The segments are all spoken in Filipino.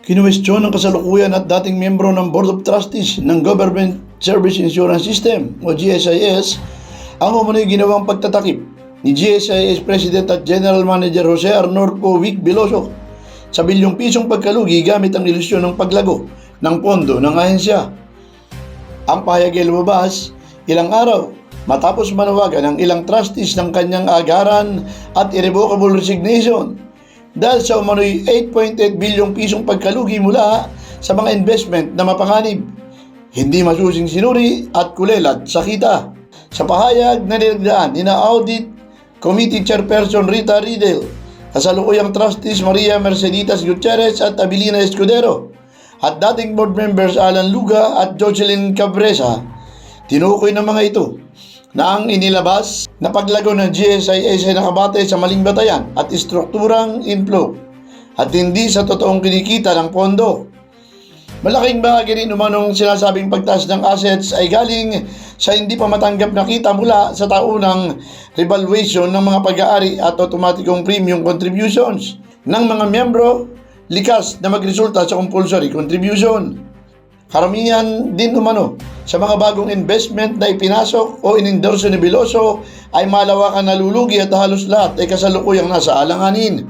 Kinuwestiyon ng kasalukuyan at dating miyembro ng Board of Trustees ng Government Service Insurance System o GSIS ang umunoy ginawang pagtatakip ni GSIS President at General Manager Jose Arnolfo Vic Veloso sa bilyong pisong pagkalugi gamit ang ilusyon ng paglago ng pondo ng ahensya. Ang pahayag ay lumabas ilang araw matapos manawagan ng ilang trustees ng kanyang agaran at irrevocable resignation dahil sa umano'y 8.8 bilyong pisong pagkalugi mula sa mga investment na mapanganib, hindi masusing sinuri at kulelat sa kita. Sa pahayag na nilagdaan ni Audit Committee Chairperson Rita Riddle, kasalukuyang trustees Maria Merceditas Gutierrez at Abilina Escudero, at dating board members Alan Luga at Jocelyn Cabresa, tinukoy ng mga ito na ang inilabas na paglago ng GSIS ay nakabate sa maling batayan at istrukturang inflow at hindi sa totoong kinikita ng pondo. Malaking bahagi rin umanong sinasabing pagtaas ng assets ay galing sa hindi pa matanggap na kita mula sa taunang revaluation ng mga pag-aari at automatikong premium contributions ng mga miyembro likas na magresulta sa compulsory contribution. Karamihan din umano sa mga bagong investment na ipinasok o inendorso ni Veloso ay malawakan na lulugi at halos lahat ay kasalukuyang nasa alanganin.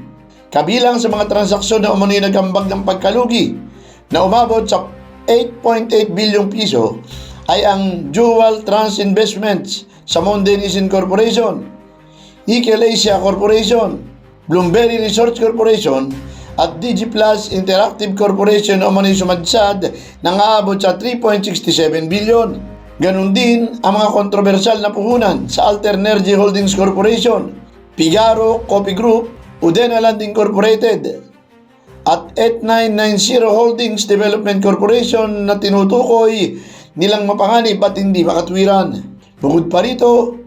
Kabilang sa mga transaksyon na umano'y nagambag ng pagkalugi na umabot sa 8.8 bilyong piso ay ang Dual Trans Investments sa Mondenisin Corporation, Nickel Asia Corporation, Bloomberry Research Corporation at DigiPlus Interactive Corporation o mano'y sumadsad ng aabot sa 3.67 bilyon. Ganon din ang mga kontrobersyal na puhunan sa Alternergy Holdings Corporation, Figaro Coffee Group, Udena Land Incorporated, at 8990 Holdings Development Corporation na tinutukoy nilang mapanganib at hindi makatwiran. Bukod pa rito,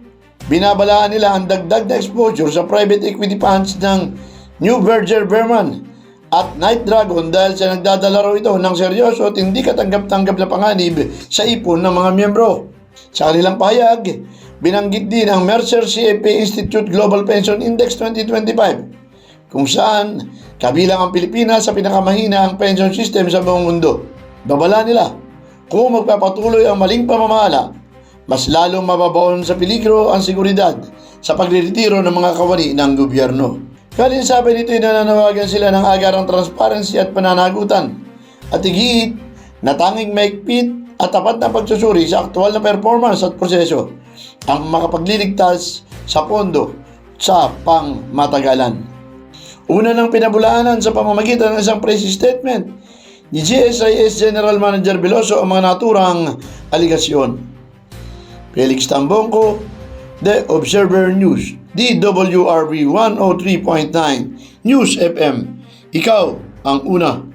binabalaan nila ang dagdag na exposure sa private equity funds ng New Berger Berman at Night Dragon dahil sa nagdadala raw ito ng seryoso at hindi katanggap-tanggap na panganib sa ipon ng mga miyembro. Sa kanilang pahayag, binanggit din ang Mercer CFP Institute Global Pension Index 2025 kung saan kabilang ang Pilipinas sa pinakamahina ang pension system sa buong mundo. Babala nila, kung magpapatuloy ang maling pamamahala, mas lalong mababaon sa peligro ang seguridad sa pagre-retiro ng mga kawani ng gobyerno. Kalin sabi nito nananawagan sila ng agarang transparency at pananagutan at higit na tanging maigpit at tapat na pagsusuri sa aktual na performance at proseso ang makapagliligtas sa pondo sa pangmatagalan. Una ng pinabulaanan sa pamamagitan ng isang press statement ni GSIS General Manager Veloso ang mga naturang aligasyon. Felix Tambongko, The Observer News, DWRB 103.9 News FM. Ikaw ang una.